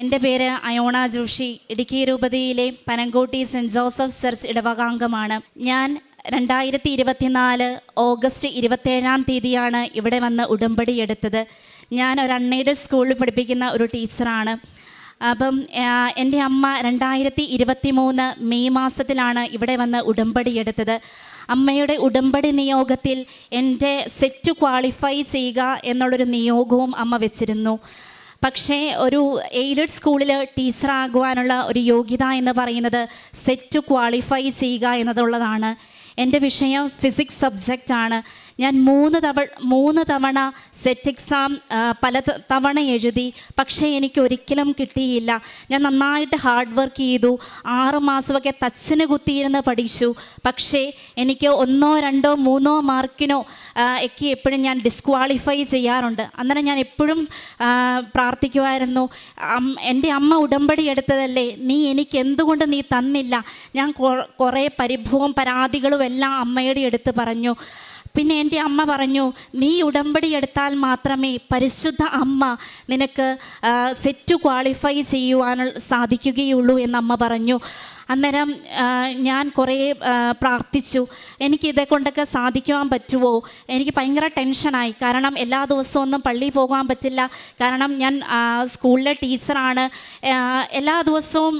എന്റെ പേര് അയോണ ജോഷി. ഇടുക്കി രൂപതയിലെ പനങ്കോട്ടി സെന്റ് ജോസഫ് ചർച്ച് ഇടവകാംഗമാണ്. ഞാൻ രണ്ടായിരത്തി ഇരുപത്തിനാല് ഓഗസ്റ്റ് ഇരുപത്തേഴാം തീയതിയാണ് ഇവിടെ വന്ന് ഉടമ്പടി എടുത്തത്. ഞാൻ ഒരു അൺഎയ്ഡഡ് സ്കൂളിൽ പഠിപ്പിക്കുന്ന ഒരു ടീച്ചറാണ്. അപ്പം എന്റെ അമ്മ രണ്ടായിരത്തി ഇരുപത്തി മൂന്ന് മെയ് മാസത്തിലാണ് ഇവിടെ വന്ന് ഉടമ്പടി എടുത്തത്. അമ്മയുടെ ഉടമ്പടി നിയോഗത്തിൽ എന്റെ സെറ്റ് ക്വാളിഫൈ ചെയ്യുക എന്നുള്ളൊരു നിയോഗവും അമ്മ വെച്ചിരുന്നു. പക്ഷേ ഒരു എയ്ഡഡ് സ്കൂളിൽ ടീച്ചറാകുവാനുള്ള ഒരു യോഗ്യത എന്ന് പറയുന്നത് സെറ്റ് ക്വാളിഫൈ ചെയ്യുക എന്നതുള്ളതാണ്. എന്റെ വിഷയം ഫിസിക്സ് സബ്ജക്റ്റാണ് ഞാൻ മൂന്ന് തവണ മൂന്ന് തവണ സെറ്റ് എക്സാം പല തവണ എഴുതി പക്ഷേ എനിക്ക് ഒരിക്കലും കിട്ടിയില്ല. ഞാൻ നന്നായിട്ട് ഹാർഡ് വർക്ക് ചെയ്തു. ആറ് മാസമൊക്കെ തച്ചിന് കുത്തിയിരുന്ന് പഠിച്ചു. പക്ഷേ എനിക്ക് ഒന്നോ രണ്ടോ മൂന്നോ മാർക്കിനോ ഒക്കെ എപ്പോഴും ഞാൻ ഡിസ്ക്വാളിഫൈ ചെയ്യാറുണ്ട്. അന്നേരം ഞാൻ എപ്പോഴും പ്രാർത്ഥിക്കുമായിരുന്നു എന്റെ അമ്മ ഉടമ്പടി എടുത്തതല്ലേ? നീ എനിക്ക് എന്തുകൊണ്ട് നീ തന്നില്ല? ഞാൻ കുറേ പരിഭവം പരാതികളും എല്ലാം അമ്മയുടെ എടുത്ത് പറഞ്ഞു. പിന്നെ എന്റെ അമ്മ പറഞ്ഞു നീ ഉടമ്പടി എടുത്താൽ മാത്രമേ പരിശുദ്ധ അമ്മ നിനക്ക് സെറ്റ് ക്വാളിഫൈ ചെയ്യുവാൻ സാധിക്കുകയുള്ളൂ എന്ന് അമ്മ പറഞ്ഞു. അന്നേരം ഞാൻ കുറേ പ്രാർത്ഥിച്ചു. എനിക്ക് ഇതേ കൊണ്ടൊക്കെ സാധിക്കുവാൻ പറ്റുമോ എനിക്ക് ഭയങ്കര ടെൻഷനായി. കാരണം എല്ലാ ദിവസവും ഒന്നും പള്ളിയിൽ പോകാൻ പറ്റില്ല. കാരണം ഞാൻ സ്കൂളിലെ ടീച്ചറാണ്. എല്ലാ ദിവസവും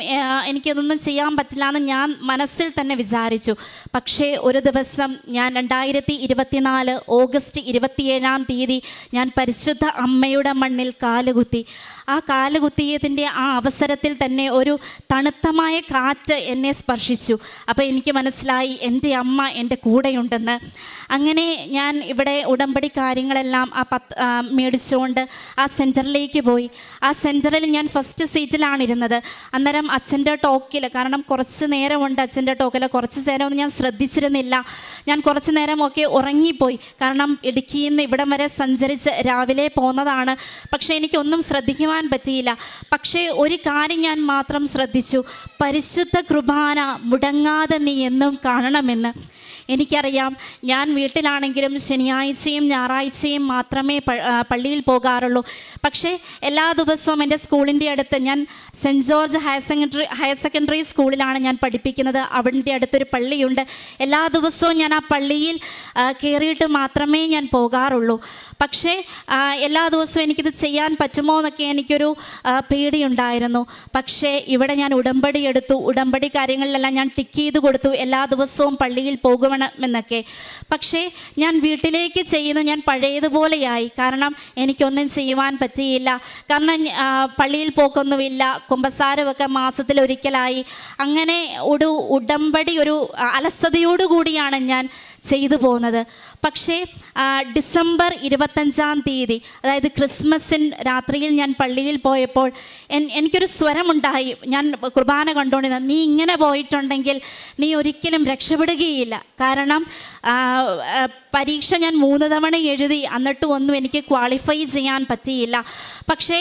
എനിക്കിതൊന്നും ചെയ്യാൻ പറ്റില്ല എന്ന് ഞാൻ മനസ്സിൽ തന്നെ വിചാരിച്ചു. പക്ഷേ ഒരു ദിവസം ഞാൻ രണ്ടായിരത്തി ഇരുപത്തിനാല് ഓഗസ്റ്റ് ഇരുപത്തിയേഴാം തീയതി ഞാൻ പരിശുദ്ധ അമ്മയുടെ മണ്ണിൽ കാലുകുത്തി. ആ കാലുകുത്തിയതിന്റെ ആ അവസരത്തിൽ തന്നെ ഒരു തണുത്തമായ കാറ്റ് എന്നെ സ്പർശിച്ചു. അപ്പോൾ എനിക്ക് മനസ്സിലായി എന്റെ അമ്മ എന്റെ കൂടെയുണ്ടെന്ന്. അങ്ങനെ ഞാൻ ഇവിടെ ഉടമ്പടി കാര്യങ്ങളെല്ലാം ആ പത്ത് മേടിച്ചുകൊണ്ട് ആ സെന്ററിലേക്ക് പോയി. ആ സെന്ററിൽ ഞാൻ ഫസ്റ്റ് സീറ്റിലാണ് ഇരുന്നത് അന്നേരം അച്ഛന്റെ ടോക്കിൽ കാരണം കുറച്ച് നേരമുണ്ട് അച്ഛന്റെ ടോക്കിൽ കുറച്ച് നേരമൊന്നും ഞാൻ ശ്രദ്ധിച്ചിരുന്നില്ല. ഞാൻ കുറച്ച് നേരമൊക്കെ ഉറങ്ങിപ്പോയി. കാരണം ഇടുക്കിയിൽ നിന്ന് ഇവിടം വരെ സഞ്ചരിച്ച് രാവിലെ പോന്നതാണ്. പക്ഷേ എനിക്കൊന്നും ശ്രദ്ധിക്കുവാൻ പറ്റിയില്ല. പക്ഷേ ഒരു കാര്യം ഞാൻ മാത്രം ശ്രദ്ധിച്ചു. പരിശുദ്ധ കൃപാന മുടങ്ങാതെ നീ എന്നും കാണണമെന്ന്. എനിക്കറിയാം. ഞാൻ വീട്ടിലാണെങ്കിലും ശനിയാഴ്ചയും ഞായറാഴ്ചയും മാത്രമേ പള്ളിയിൽ പോകാറുള്ളൂ. പക്ഷേ എല്ലാ ദിവസവും എന്റെ സ്കൂളിന്റെ അടുത്ത് ഞാൻ Saint George higher secondary higher secondary സ്കൂളിലാണ് ഞാൻ പഠിപ്പിക്കുന്നത്. അവിടെ അടുത്തൊരു പള്ളിയുണ്ട്. എല്ലാ ദിവസവും ഞാൻ ആ പള്ളിയിൽ കയറിയിട്ട് മാത്രമേ ഞാൻ പോകാറുള്ളൂ. പക്ഷേ എല്ലാ ദിവസവും എനിക്കിത് ചെയ്യാൻ പറ്റുമോ എന്നൊക്കെ എനിക്കൊരു പേടിയുണ്ടായിരുന്നു. പക്ഷേ ഇവിടെ ഞാൻ ഉടമ്പടി എടുത്തു. ഉടമ്പടി കാര്യങ്ങളിലെല്ലാം ഞാൻ ടിക്ക് ചെയ്ത് കൊടുത്തു. എല്ലാ ദിവസവും പള്ളിയിൽ പോകുമെന്നൊക്കെ പക്ഷേ ഞാൻ വീട്ടിലേക്ക് ചെയ്യുന്ന ഞാൻ പഴയതുപോലെയായി. കാരണം എനിക്കൊന്നും ചെയ്യുവാൻ പറ്റിയില്ല. കാരണം പള്ളിയിൽ പോക്കൊന്നുമില്ല. കുമ്പസാരമൊക്കെ മാസത്തിലൊരിക്കലായി. അങ്ങനെ ഒരു ഉടമ്പടി ഒരു അലസതയോടുകൂടിയാണ് ഞാൻ ചെയ്തു പോകുന്നത്. പക്ഷേ ഡിസംബർ ഇരുപത്തഞ്ചാം തീയതി അതായത് ക്രിസ്മസിൻ രാത്രിയിൽ ഞാൻ പള്ളിയിൽ പോയപ്പോൾ എനിക്കൊരു സ്വരമുണ്ടായി. ഞാൻ കുർബാന കണ്ടുകൊണ്ടിരുന്നത് നീ ഇങ്ങനെ പോയിട്ടുണ്ടെങ്കിൽ നീ ഒരിക്കലും രക്ഷപ്പെടുകയില്ല. കാരണം പരീക്ഷ ഞാൻ മൂന്ന് തവണ എഴുതി. എന്നിട്ടും ഒന്നും എനിക്ക് ക്വാളിഫൈ ചെയ്യാൻ പറ്റിയില്ല. പക്ഷേ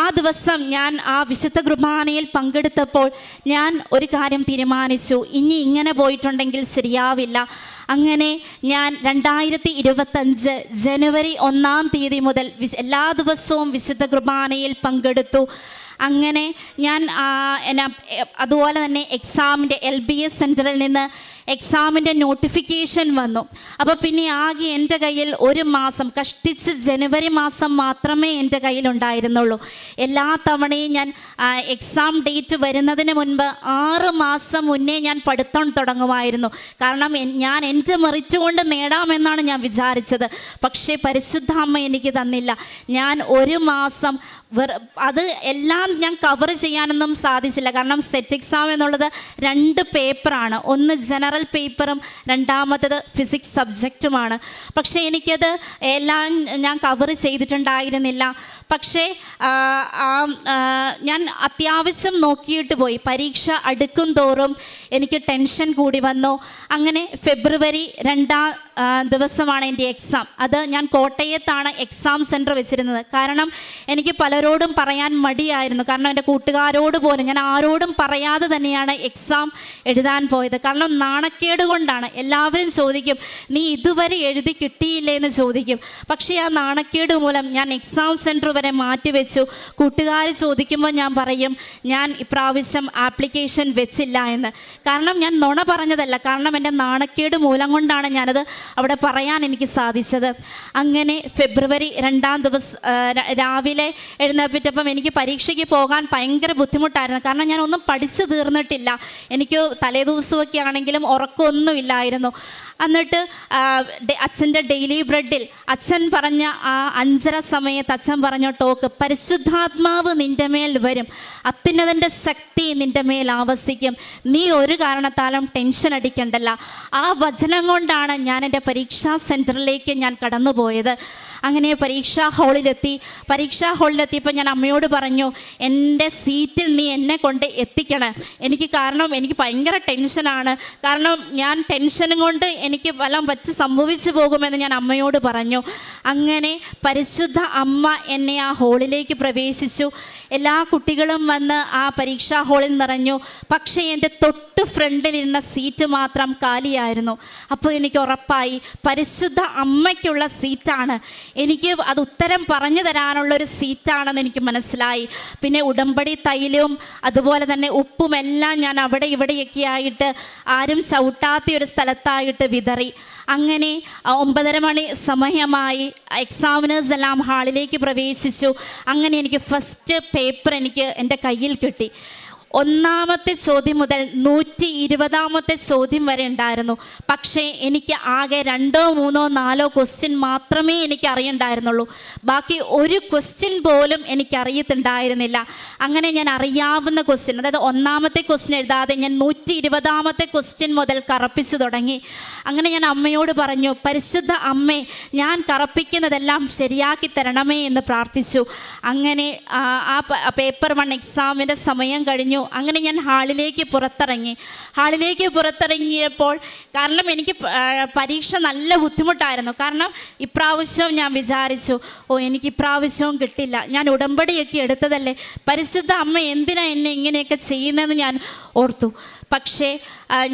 ആ ദിവസം ഞാൻ ആ വിശുദ്ധ കുർബാനയിൽ പങ്കെടുത്തപ്പോൾ ഞാൻ ഒരു കാര്യം തീരുമാനിച്ചു. ഇനി ഇങ്ങനെ പോയിട്ടുണ്ടെങ്കിൽ ശരിയാവില്ല. അങ്ങനെ ഞാൻ രണ്ടായിരത്തി ഇരുപത്തഞ്ച് ജനുവരി ഒന്നാം തീയതി മുതൽ എല്ലാ ദിവസവും വിശുദ്ധ കുർബാനയിൽ പങ്കെടുത്തു. അങ്ങനെ ഞാൻ അതുപോലെ തന്നെ എക്സാമിന്റെ എൽ ബി എസ് സെന്ററിൽ നിന്ന് എക്സാമിന്റെ നോട്ടിഫിക്കേഷൻ വന്നു. അപ്പോൾ പിന്നെ ആകെ എന്റെ കയ്യിൽ ഒരു മാസം കഷ്ടിച്ച് ജനുവരി മാസം മാത്രമേ എന്റെ കയ്യിലുണ്ടായിരുന്നുള്ളൂ എല്ലാ തവണയും ഞാൻ എക്സാം ഡേറ്റ് വരുന്നതിന് മുൻപ് ആറ് മാസം മുന്നേ ഞാൻ പഠിത്തം തുടങ്ങുമായിരുന്നു. കാരണം ഞാൻ എന്റെ മറിച്ചുകൊണ്ട് നേടാമെന്നാണ് ഞാൻ വിചാരിച്ചത്. പക്ഷേ പരിശുദ്ധ അമ്മ എനിക്ക് തന്നില്ല. ഞാൻ ഒരു മാസം അത് എല്ലാം ഞാൻ കവർ ചെയ്യാനൊന്നും സാധിച്ചില്ല. കാരണം സെറ്റ് എക്സാം എന്നുള്ളത് രണ്ട് പേപ്പറാണ് ഒന്ന് ജനറൽ പേപ്പറും രണ്ടാമത്തത് ഫിസിക്സ് സബ്ജക്റ്റുമാണ് പക്ഷേ എനിക്കത് എല്ലാം ഞാൻ കവർ ചെയ്തിട്ടുണ്ടായിരുന്നില്ല. പക്ഷേ ഞാൻ അത്യാവശ്യം നോക്കിയിട്ട് പോയി. പരീക്ഷ അടുക്കും തോറും എനിക്ക് ടെൻഷൻ കൂടി വന്നു. അങ്ങനെ ഫെബ്രുവരി രണ്ടാം ദിവസമാണ് എന്റെ എക്സാം അത് ഞാൻ കോട്ടയത്താണ് എക്സാം സെന്റർ വെച്ചിരുന്നത്. കാരണം എനിക്ക് പലരോടും പറയാൻ മടിയായിരുന്നു. കാരണം എന്റെ കൂട്ടുകാരോട് പോലും ഞാൻ ആരോടും പറയാതെ തന്നെയാണ് എക്സാം എഴുതാൻ പോയത്. കാരണം നാണക്കേട് കൊണ്ടാണ്. എല്ലാവരും ചോദിക്കും നീ ഇതുവരെ എഴുതി കിട്ടിയില്ലേ? എന്ന് ചോദിക്കും. പക്ഷേ ആ നാണക്കേട് മൂലം ഞാൻ എക്സാം സെന്റർ വരെ മാറ്റിവെച്ചു കൂട്ടുകാർ ചോദിക്കുമ്പോൾ ഞാൻ പറയും ഞാൻ ഇപ്രാവശ്യം ആപ്ലിക്കേഷൻ വെച്ചില്ല എന്ന്. കാരണം ഞാൻ നുണ പറഞ്ഞതല്ല. കാരണം എന്റെ നാണക്കേട് മൂലം കൊണ്ടാണ് ഞാനത് അവിടെ പറയാൻ എനിക്ക് സാധിച്ചത്. അങ്ങനെ ഫെബ്രുവരി രണ്ടാം ദിവസം രാവിലെ എഴുന്നേപ്പിച്ചപ്പം എനിക്ക് പരീക്ഷയ്ക്ക് പോകാൻ ഭയങ്കര ബുദ്ധിമുട്ടായിരുന്നു. കാരണം ഞാൻ ഒന്നും പഠിച്ചു തീർന്നിട്ടില്ല. എനിക്ക് തലേദിവസമൊക്കെ ആണെങ്കിലും ഉറക്കമൊന്നും ഇല്ലായിരുന്നു. എന്നിട്ട് അച്ഛന്റെ ഡെയിലി ബ്രെഡിൽ അച്ഛൻ പറഞ്ഞ ആ അഞ്ചര സമയത്ത് അച്ഛൻ പറഞ്ഞ ടോക്ക് പരിശുദ്ധാത്മാവ് നിന്റെ മേൽ വരും. അത്യുന്നതന്റെ ശക്തി നിന്റെ മേൽ ആവസിക്കും. നീ ഒരു കാരണത്താലും ടെൻഷൻ അടിക്കണ്ടല്ല. ആ വചനം കൊണ്ടാണ് ഞാൻ എന്റെ പരീക്ഷാ സെന്ററിലേക്ക് ഞാൻ കടന്നുപോയത്. അങ്ങനെ പരീക്ഷാ ഹാളിലെത്തി. പരീക്ഷാ ഹാളിലെത്തിയപ്പോൾ ഞാൻ അമ്മയോട് പറഞ്ഞു എന്റെ സീറ്റിൽ നീ എന്നെ കൊണ്ട് എത്തിക്കണം. എനിക്ക് കാരണം എനിക്ക് ഭയങ്കര ടെൻഷനാണ്. കാരണം ഞാൻ ടെൻഷനും കൊണ്ട് എനിക്ക് വല്ലതും പറ്റി സംഭവിച്ചു പോകുമെന്ന് ഞാൻ അമ്മയോട് പറഞ്ഞു. അങ്ങനെ പരിശുദ്ധ അമ്മ എന്നെ ആ ഹാളിലേക്ക് പ്രവേശിച്ചു. എല്ലാ കുട്ടികളും വന്ന് ആ പരീക്ഷാ ഹാളിൽ നിറഞ്ഞു. പക്ഷേ എന്റെ തൊട്ട് ഫ്രണ്ടിലിരുന്ന സീറ്റ് മാത്രം കാലിയായിരുന്നു. അപ്പോൾ എനിക്ക് ഉറപ്പായി പരിശുദ്ധ അമ്മയ്ക്കുള്ള സീറ്റാണ്. എനിക്ക് അത് ഉത്തരം പറഞ്ഞു തരാനുള്ള ഒരു സീറ്റാണെന്ന് എനിക്ക് മനസ്സിലായി. പിന്നെ ഉടമ്പടി തൈലവും അതുപോലെ തന്നെ ഉപ്പും എല്ലാം ഞാൻ അവിടെ ഇവിടെയൊക്കെ ആയിട്ട് ആരും ചവിട്ടാത്ത ഒരു സ്ഥലത്തായിട്ട് വിതറി. അങ്ങനെ ഒമ്പതര മണി സമയമായി എക്സാമിനേഴ്സ് എല്ലാം ഹാളിലേക്ക് പ്രവേശിച്ചു. അങ്ങനെ എനിക്ക് ഫസ്റ്റ് പേപ്പർ എനിക്ക് എന്റെ കയ്യിൽ കിട്ടി. ഒന്നാമത്തെ ചോദ്യം മുതൽ നൂറ്റി ഇരുപതാമത്തെ ചോദ്യം വരെ ഉണ്ടായിരുന്നു. പക്ഷേ എനിക്ക് ആകെ രണ്ടോ മൂന്നോ നാലോ ക്വസ്റ്റ്യൻ മാത്രമേ എനിക്ക് അറിയണ്ടായിരുന്നുള്ളൂ. ബാക്കി ഒരു ക്വസ്റ്റ്യൻ പോലും എനിക്ക് അറിയത്തുണ്ടായിരുന്നില്ല. അങ്ങനെ ഞാൻ അറിയാവുന്ന ക്വസ്റ്റ്യൻ അതായത് ഒന്നാമത്തെ ക്വസ്റ്റ്യൻ എഴുതാതെ ഞാൻ നൂറ്റി ഇരുപതാമത്തെ ക്വസ്റ്റ്യൻ മുതൽ കറപ്പിച്ചു തുടങ്ങി. അങ്ങനെ ഞാൻ അമ്മയോട് പറഞ്ഞു പരിശുദ്ധ അമ്മേ ഞാൻ കറപ്പിക്കുന്നതെല്ലാം ശരിയാക്കി തരണമേ എന്ന് പ്രാർത്ഥിച്ചു. അങ്ങനെ ആ, പേപ്പർ വൺ എക്സാമിന്റെ സമയം കഴിഞ്ഞു. അങ്ങനെ ഞാൻ ഹാളിലേക്ക് പുറത്തിറങ്ങി. ഹാളിലേക്ക് പുറത്തിറങ്ങിയപ്പോൾ കാരണം എനിക്ക് പരീക്ഷ നല്ല ബുദ്ധിമുട്ടായിരുന്നു. കാരണം ഇപ്രാവശ്യം ഞാൻ വിചാരിച്ചു ഓ എനിക്ക് ഇപ്രാവശ്യവും കിട്ടില്ല. ഞാൻ ഉടമ്പടിയൊക്കെ എടുത്തതല്ലേ? പരിശുദ്ധ അമ്മ എന്തിനാണ് എന്നെ ഇങ്ങനെയൊക്കെ ചെയ്യുന്നതെന്ന് ഞാൻ ഓർത്തു. പക്ഷേ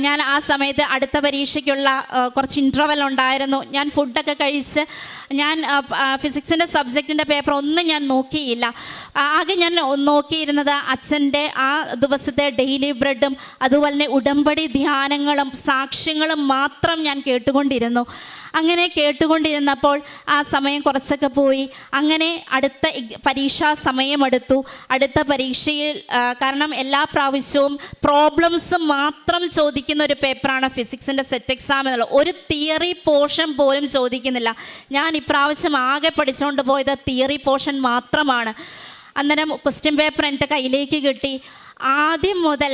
ഞാൻ ആ സമയത്ത് അടുത്ത പരീക്ഷയ്ക്കുള്ള കുറച്ച് ഇന്റർവൽ ഉണ്ടായിരുന്നു. ഞാൻ ഫുഡൊക്കെ കഴിച്ച് ഞാൻ ഫിസിക്സിന്റെ സബ്ജക്റ്റിന്റെ പേപ്പർ ഒന്നും ഞാൻ നോക്കിയില്ല. ആകെ ഞാൻ നോക്കിയിരുന്നത് അച്ഛന്റെ ആ ദിവസത്തെ ഡെയിലി ബ്രെഡും അതുപോലെ തന്നെ ഉടമ്പടി ധ്യാനങ്ങളും സാക്ഷ്യങ്ങളും മാത്രം ഞാൻ കേട്ടുകൊണ്ടിരുന്നു. അങ്ങനെ കേട്ടുകൊണ്ടിരുന്നപ്പോൾ ആ സമയം കുറച്ചൊക്കെ പോയി. അങ്ങനെ അടുത്ത പരീക്ഷാ സമയമെടുത്തു. അടുത്ത പരീക്ഷയിൽ കാരണം എല്ലാ പ്രാവശ്യവും പ്രോബ്ലംസ് മാത്രം ചോദിക്കുന്ന ഒരു പേപ്പറാണ് ഫിസിക്സിന്റെ സെറ്റ് എക്സാം എന്നുള്ളത്. ഒരു തിയറി പോർഷൻ പോലും ചോദിക്കുന്നില്ല. ഞാൻ ഇപ്രാവശ്യം ആകെ പഠിച്ചുകൊണ്ട് പോയത് തിയറി പോർഷൻ മാത്രമാണ്. അന്നേരം ക്വസ്റ്റ്യൻ പേപ്പർ എന്റെ കയ്യിലേക്ക് കിട്ടി. ആദ്യം മുതൽ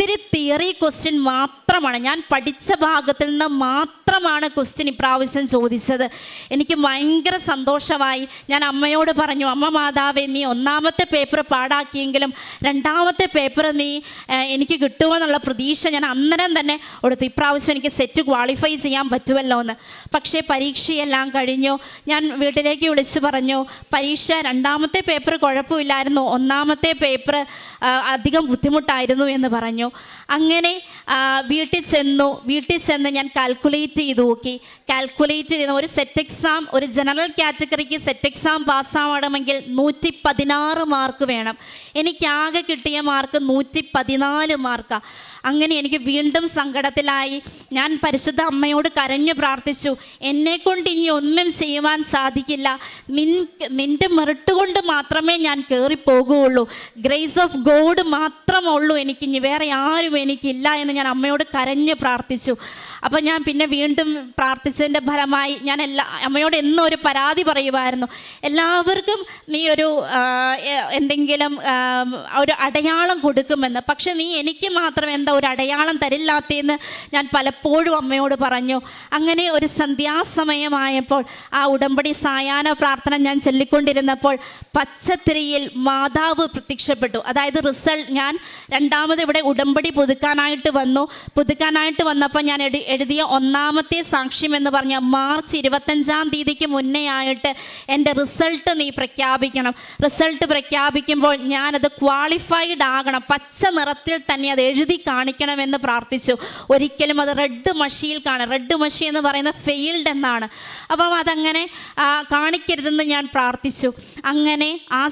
ഒത്തിരി തിയറി ക്വസ്റ്റ്യൻ മാത്രമാണ്. ഞാൻ പഠിച്ച ഭാഗത്തിൽ നിന്ന് മാത്രമാണ് ക്വസ്റ്റ്യൻ ഇപ്രാവശ്യം ചോദിച്ചത്. എനിക്ക് ഭയങ്കര സന്തോഷമായി. ഞാൻ അമ്മയോട് പറഞ്ഞു അമ്മ മാതാവേ നീ ഒന്നാമത്തെ പേപ്പർ പാടാക്കിയെങ്കിലും രണ്ടാമത്തെ പേപ്പർ നീ എനിക്ക് കിട്ടുമെന്നുള്ള പ്രതീക്ഷ ഞാൻ അന്നേരം തന്നെ കൊടുത്തു. ഇപ്രാവശ്യം എനിക്ക് സെറ്റ് ക്വാളിഫൈ ചെയ്യാൻ പറ്റുമല്ലോ എന്ന്. പക്ഷേ പരീക്ഷയെല്ലാം കഴിഞ്ഞു. ഞാൻ വീട്ടിലേക്ക് വിളിച്ച് പറഞ്ഞു പരീക്ഷ രണ്ടാമത്തെ പേപ്പർ കുഴപ്പമില്ലായിരുന്നു. ഒന്നാമത്തെ പേപ്പർ അധികം ബുദ്ധിമുട്ടായിരുന്നു എന്ന് പറഞ്ഞു. അങ്ങനെ വീട്ടിൽ ചെന്നു. വീട്ടിൽ ചെന്ന് ഞാൻ കാൽക്കുലേറ്റ് ചെയ്ത് നോക്കി. കാൽക്കുലേറ്റ് ചെയ്ത ഒരു സെറ്റ് എക്സാം ഒരു ജനറൽ കാറ്റഗറിക്ക് സെറ്റ് എക്സാം പാസ്സാവണമെങ്കിൽ നൂറ്റി പതിനാറ് മാർക്ക് വേണം. എനിക്കാകെ കിട്ടിയ മാർക്ക് നൂറ്റി പതിനാല് മാർക്കാണ് അങ്ങനെ എനിക്ക് വീണ്ടും സങ്കടത്തിലായി. ഞാൻ പരിശുദ്ധ അമ്മയോട് കരഞ്ഞു പ്രാർത്ഥിച്ചു. എന്നെ കൊണ്ട് ഇനി ഒന്നും ചെയ്യുവാൻ സാധിക്കില്ല. നിൻ നിന്റെ മെറിട്ട് കൊണ്ട് മാത്രമേ ഞാൻ കയറിപ്പോകുകയുള്ളൂ ഗ്രേസ് ഓഫ് ഗോഡ് മാത്രമുള്ളൂ എനിക്ക്. ഇനി വേറെ ആരും എനിക്കില്ല എന്ന് ഞാൻ അമ്മയോട് കരഞ്ഞ് പ്രാർത്ഥിച്ചു. അപ്പോൾ ഞാൻ പിന്നെ വീണ്ടും പ്രാർത്ഥിച്ചതിന്റെ ഫലമായി ഞാൻ എല്ലാ അമ്മയോട് എന്നും ഒരു പരാതി പറയുമായിരുന്നു എല്ലാവർക്കും നീ ഒരു എന്തെങ്കിലും ഒരു അടയാളം കൊടുക്കുമെന്ന്. പക്ഷെ നീ എനിക്ക് മാത്രം എന്താ ഒരു അടയാളം തരില്ലാത്തതെന്ന് ഞാൻ പലപ്പോഴും അമ്മയോട് പറഞ്ഞു. അങ്ങനെ ഒരു സന്ധ്യാസമയമായപ്പോൾ ആ ഉടമ്പടി സായാഹ്ന പ്രാർത്ഥന ഞാൻ ചൊല്ലിക്കൊണ്ടിരുന്നപ്പോൾ പച്ചത്തിരിയിൽ മാതാവ് പ്രത്യക്ഷപ്പെട്ടു. അതായത് റിസൾട്ട് ഞാൻ രണ്ടാമത് ഇവിടെ ഉടമ്പടി പുതുക്കാനായിട്ട് വന്നു. പുതുക്കാനായിട്ട് വന്നപ്പോൾ ഞാൻ എഴുതിയ ഒന്നാമത്തെ സാക്ഷ്യം എന്ന് പറഞ്ഞ മാർച്ച് ഇരുപത്തഞ്ചാം തീയതിക്ക് മുന്നേ ആയിട്ട് എന്റെ റിസൾട്ട് നീ പ്രഖ്യാപിക്കണം. റിസൾട്ട് പ്രഖ്യാപിക്കുമ്പോൾ ഞാനത് ക്വാളിഫൈഡ് ആകണം. പച്ച നിറത്തിൽ തന്നെ അത് എഴുതി കാണിക്കണമെന്ന് പ്രാർത്ഥിച്ചു. ഒരിക്കലും അത് റെഡ് മഷിയിൽ കാണാം. റെഡ് മഷി എന്ന് പറയുന്നത് ഫെയിൽഡ് എന്നാണ്. അപ്പം അതങ്ങനെ കാണിക്കരുതെന്ന് ഞാൻ പ്രാർത്ഥിച്ചു. അങ്ങനെ ആ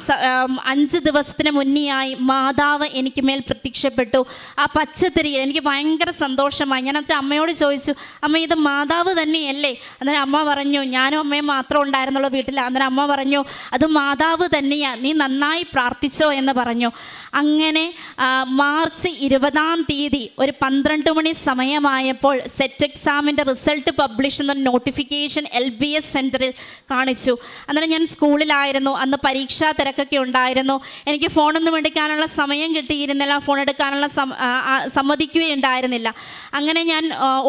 അഞ്ച് ദിവസത്തിന് മുന്നെയായി മാതാവ് എനിക്ക് മേൽ പ്രത്യക്ഷപ്പെട്ടു. ആ പച്ചത്തിരിയിൽ എനിക്ക് ഭയങ്കര സന്തോഷമായി. ഞാൻ അത് അമ്മയോട് ചോദിച്ചു അമ്മ ഇത് മാതാവ് തന്നെയല്ലേ? അന്നേരം അമ്മ പറഞ്ഞു ഞാനും അമ്മയും മാത്രം ഉണ്ടായിരുന്നുള്ള വീട്ടിൽ. അന്നേരം അമ്മ പറഞ്ഞു അത് മാതാവ് തന്നെയാ നീ നന്നായി പ്രാർത്ഥിച്ചോ എന്ന് പറഞ്ഞു. അങ്ങനെ മാർച്ച് ഇരുപതാം തീയതി ഒരു പന്ത്രണ്ട് മണി സമയമായപ്പോൾ സെറ്റ് എക്സാമിന്റെ റിസൾട്ട് പബ്ലിഷ് എന്ന നോട്ടിഫിക്കേഷൻ എൽ ബി എസ് സെന്ററിൽ കാണിച്ചു. അന്നേരം ഞാൻ സ്കൂളിലായിരുന്നു അന്ന് പരീക്ഷാ തിരക്കൊക്കെ ഉണ്ടായിരുന്നു. എനിക്ക് ഫോണൊന്നും എടുക്കാനുള്ള സമയം കിട്ടിയിരുന്നില്ല ഫോൺ എടുക്കാനുള്ള സമ്മതിക്കുകയുണ്ടായിരുന്നില്ല. അങ്ങനെ ഞാൻ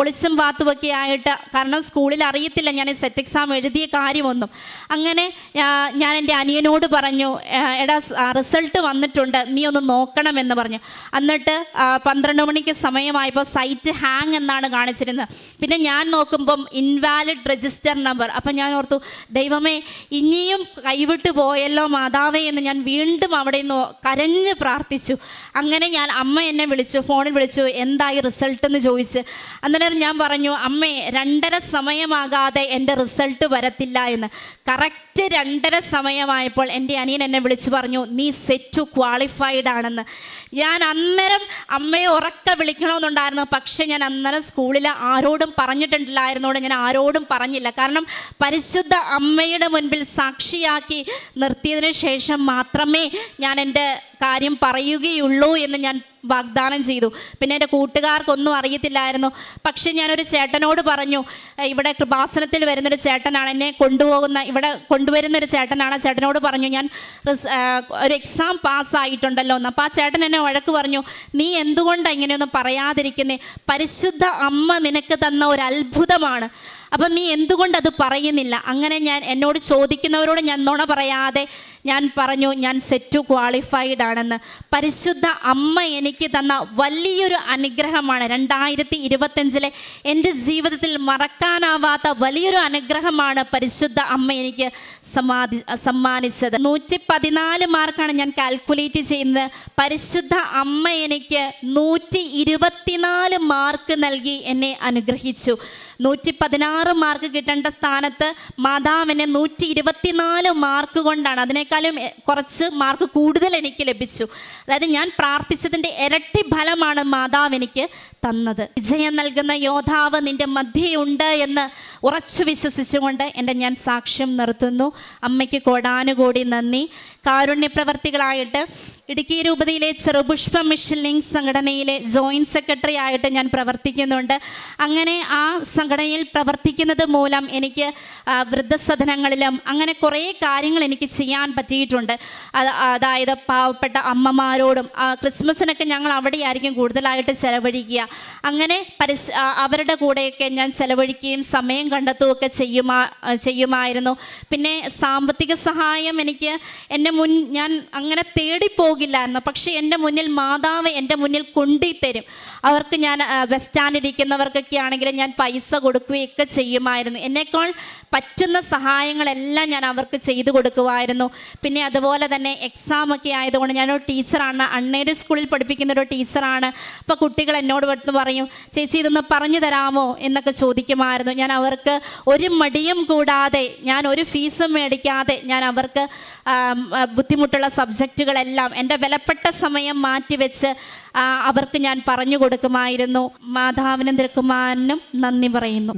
ഒളിച്ചും വാത്തുമൊക്കെ ആയിട്ട്. കാരണം സ്കൂളിൽ അറിയത്തില്ല ഞാൻ സെറ്റ് എക്സാം എഴുതിയ കാര്യമൊന്നും. അങ്ങനെ ഞാൻ എന്റെ അനിയനോട് പറഞ്ഞു എടാ റിസൾട്ട് വന്നിട്ടുണ്ട് നീ ഒന്ന് നോക്കണം എന്ന് പറഞ്ഞു. എന്നിട്ട് പന്ത്രണ്ട് മണിക്ക് സമയമായപ്പോൾ സൈറ്റ് ഹാങ് എന്നാണ് കാണിച്ചിരുന്നത്. പിന്നെ ഞാൻ നോക്കുമ്പം ഇൻവാലിഡ് രജിസ്റ്റർ നമ്പർ. അപ്പം ഞാൻ ഓർത്തു ദൈവമേ ഇനിയും കൈവിട്ട് പോയല്ലോ മാതാവേ എന്ന് ഞാൻ വീണ്ടും അവിടെ നിന്ന് കരഞ്ഞ് പ്രാർത്ഥിച്ചു. അങ്ങനെ ഞാൻ അമ്മ എന്നെ വിളിച്ചു ഫോണിൽ വിളിച്ചു എന്തായി റിസൾട്ട് എന്ന് ചോദിച്ച്? അന്നേരം ഞാൻ പറഞ്ഞു അമ്മേ രണ്ടര സമയമാകാതെ എന്റെ റിസൾട്ട് വരത്തില്ല എന്ന്. കറക്റ്റ് രണ്ടര സമയമായപ്പോൾ എന്റെ അനിയൻ എന്നെ വിളിച്ചു പറഞ്ഞു നീ സെറ്റ് ക്വാളിഫൈഡ് ആണെന്ന്. ഞാൻ അന്നേരം അമ്മയെ ഉറക്കെ വിളിക്കണമെന്നുണ്ടായിരുന്നു പക്ഷേ ഞാൻ അന്നേരം സ്കൂളിൽ ആരോടും പറഞ്ഞിട്ടുണ്ടില്ലായിരുന്നോട് ഞാൻ ആരോടും പറഞ്ഞില്ല. കാരണം പരിശുദ്ധ അമ്മയുടെ മുൻപിൽ സാക്ഷിയാക്കി നിർത്തിയതിന് ശേഷം മാത്രമേ ഞാൻ എന്റെ കാര്യം പറയുകയുള്ളൂ എന്ന് ഞാൻ വാഗ്ദാനം ചെയ്തു. പിന്നെ എന്റെ കൂട്ടുകാർക്കൊന്നും അറിയത്തില്ലായിരുന്നു. പക്ഷേ ഞാനൊരു ചേട്ടനോട് പറഞ്ഞു ഇവിടെ കൃപാസനത്തിൽ വരുന്നൊരു ചേട്ടനാണ് എന്നെ കൊണ്ടുപോകുന്ന ഇവിടെ കൊണ്ടുവരുന്ന ഒരു ചേട്ടനാണ്. ചേട്ടനോട് പറഞ്ഞു ഞാൻ ഒരു എക്സാം പാസ്സായിട്ടുണ്ടല്ലോ. എന്ന് അപ്പോൾ ആ ചേട്ടൻ എന്നെ വഴക്ക് പറഞ്ഞു നീ എന്തുകൊണ്ടാണ് ഇങ്ങനെയൊന്നും പറയാതിരിക്കുന്നേ? പരിശുദ്ധ അമ്മ നിനക്ക് തന്ന ഒരു അത്ഭുതമാണ്. അപ്പം നീ എന്തുകൊണ്ട് അത് പറയുന്നില്ല? അങ്ങനെ ഞാൻ എന്നോട് ചോദിക്കുന്നവരോട് ഞാൻ നുണ പറയാതെ ഞാൻ പറഞ്ഞു ഞാൻ സെറ്റ് ക്വാളിഫൈഡ് ആണെന്ന്. പരിശുദ്ധ അമ്മ എനിക്ക് തന്ന വലിയൊരു അനുഗ്രഹമാണ്. രണ്ടായിരത്തി ഇരുപത്തഞ്ചിലെ എന്റെ ജീവിതത്തിൽ മറക്കാനാവാത്ത വലിയൊരു അനുഗ്രഹമാണ് പരിശുദ്ധ അമ്മ എനിക്ക് സമാധി സമ്മാനിച്ചത്. നൂറ്റി പതിനാല് മാർക്കാണ് ഞാൻ കാൽക്കുലേറ്റ് ചെയ്യുന്നത്. പരിശുദ്ധ അമ്മ എനിക്ക് നൂറ്റി ഇരുപത്തിനാല് മാർക്ക് നൽകി എന്നെ അനുഗ്രഹിച്ചു. നൂറ്റി പതിനാറ് മാർക്ക് കിട്ടേണ്ട സ്ഥാനത്ത് മാതാവിന് നൂറ്റി ഇരുപത്തിനാല് മാർക്ക് കൊണ്ടാണ്. അതിനേക്കാളും കുറച്ച് മാർക്ക് കൂടുതൽ എനിക്ക് ലഭിച്ചു. അതായത് ഞാൻ പ്രാർത്ഥിച്ചതിന്റെ ഇരട്ടി ഫലമാണ് മാതാവ് എനിക്ക് തന്നത്. വിജയം നൽകുന്ന യോദ്ധാവ് നിന്റെ മധ്യയുണ്ട് എന്ന് ഉറച്ചു വിശ്വസിച്ചുകൊണ്ട് എന്റെ ഞാൻ സാക്ഷ്യം നിർത്തുന്നു. അമ്മയ്ക്ക് കോടാനുകോടി നന്ദി. കാരുണ്യപ്രവർത്തികളായിട്ട് ഇടുക്കി രൂപതയിലെ ചെറുപുഷ്പ മിഷൻ ലിങ്ക് സംഘടനയിലെ ജോയിന്റ് സെക്രട്ടറി ആയിട്ട് ഞാൻ പ്രവർത്തിക്കുന്നുണ്ട്. അങ്ങനെ ആ സംഘടനയിൽ പ്രവർത്തിക്കുന്നത് മൂലം എനിക്ക് വൃദ്ധസദനങ്ങളിലും അങ്ങനെ കുറേ കാര്യങ്ങൾ എനിക്ക് ചെയ്യാൻ പറ്റിയിട്ടുണ്ട്. അത് അതായത് പാവപ്പെട്ട അമ്മമാരോടും ക്രിസ്മസിനൊക്കെ ഞങ്ങൾ അവിടെയായിരിക്കും കൂടുതലായിട്ട് ചെലവഴിക്കുക. അങ്ങനെ അവരുടെ കൂടെയൊക്കെ ഞാൻ ചെലവഴിക്കുകയും സമയം കണ്ടെത്തുകയൊക്കെ ചെയ്യുമാ ചെയ്യുമായിരുന്നു. പിന്നെ സാമ്പത്തിക സഹായം എനിക്ക് എന്റെ മുൻ ഞാൻ അങ്ങനെ തേടിപ്പോകില്ലായിരുന്നു. പക്ഷേ എന്റെ മുന്നിൽ മാതാവ് എന്റെ മുന്നിൽ കൊണ്ടുതരും. അവർക്ക് ഞാൻ ബസ് സ്റ്റാൻഡിൽ ഇരിക്കുന്നവർക്കൊക്കെ ആണെങ്കിലും ഞാൻ പൈസ കൊടുക്കുകയൊക്കെ ചെയ്യുമായിരുന്നു. എന്നേക്കാൾ പറ്റുന്ന സഹായങ്ങളെല്ലാം ഞാൻ അവർക്ക് ചെയ്തു കൊടുക്കുമായിരുന്നു. പിന്നെ അതുപോലെ തന്നെ എക്സാം ഒക്കെ ആയതുകൊണ്ട് ഞാനൊരു ടീച്ചറാണ്. അണ്ണയുടെ സ്കൂളിൽ പഠിപ്പിക്കുന്ന ഒരു ടീച്ചറാണ്. അപ്പോൾ കുട്ടികൾ എന്നോട് വന്ന് പറയും ചേച്ചി ഇതൊന്ന് പറഞ്ഞു തരാമോ? എന്നൊക്കെ ചോദിക്കുമായിരുന്നു. ഞാൻ അവർക്ക് ഒരു മടിയും കൂടാതെ ഞാൻ ഒരു ഫീസും മേടിക്കാതെ ഞാൻ അവർക്ക് ബുദ്ധിമുട്ടുള്ള സബ്ജക്റ്റുകളെല്ലാം എന്റെ വിലപ്പെട്ട സമയം മാറ്റിവെച്ച് അവർക്ക് ഞാൻ പറഞ്ഞു കൊടുക്കുമായിരുന്നു. മാതാവിനും തിരുക്കുമാരനും നന്ദി പറയുന്നു.